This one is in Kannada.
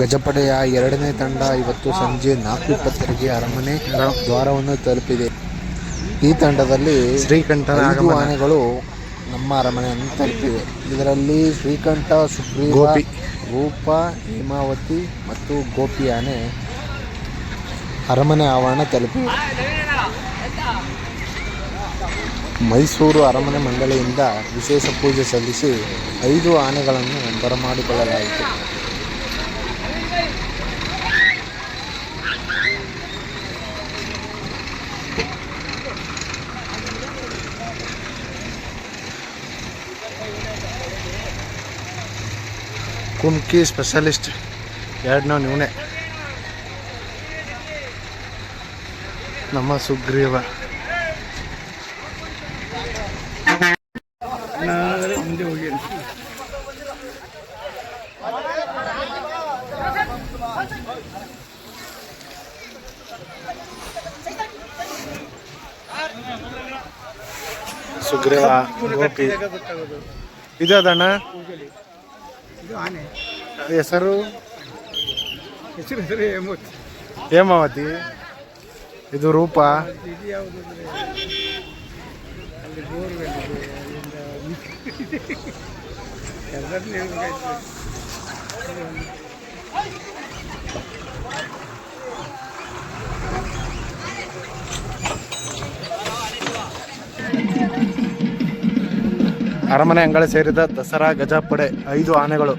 ಗಜಪಡೆಯ ಎರಡನೇ ತಂಡ ಇವತ್ತು ಸಂಜೆ ನಾಲ್ಕು ಇಪ್ಪತ್ತರಿಗೆ ಅರಮನೆ ದ್ವಾರವನ್ನು ತಲುಪಿದೆ. ಈ ತಂಡದಲ್ಲಿ ಶ್ರೀಕಂಠ ಐದು ಆನೆಗಳು ನಮ್ಮ ಅರಮನೆಯನ್ನು ತಲುಪಿವೆ. ಇದರಲ್ಲಿ ಶ್ರೀಕಂಠ ಸುಗ್ರೀವ ಗೋಪಿ. ರೂಪ ಹೇಮಾವತಿ ಮತ್ತು ಗೋಪಿ ಆನೆ ಅರಮನೆ ಆವರಣ ತಲುಪಿವೆ. ಮೈಸೂರು ಅರಮನೆ ಮಂಡಳಿಯಿಂದ ವಿಶೇಷ ಪೂಜೆ ಸಲ್ಲಿಸಿ ಐದು ಆನೆಗಳನ್ನು ಬರಮಾಡಿಕೊಳ್ಳಲಾಯಿತು. ಕುಮ್ಕಿ ಸ್ಪೆಷಲಿಸ್ಟ್ ಎರಡನೇ ಇವನೇ ನಮ್ಮ ಸುಗ್ರೀವ ಸುಗ್ರೀವ ಗೋಪಿ. ಇದಣ್ಣ ಹೆಸರು ಹೆಸರು? ಹೇಮಾವತಿ. ಇದು ರೂಪ. ಅರಮನೆ ಅಂಗಳ ಸೇರಿದ ದಸರಾ ಗಜಪಡೆ ಐದು ಆನೆಗಳು.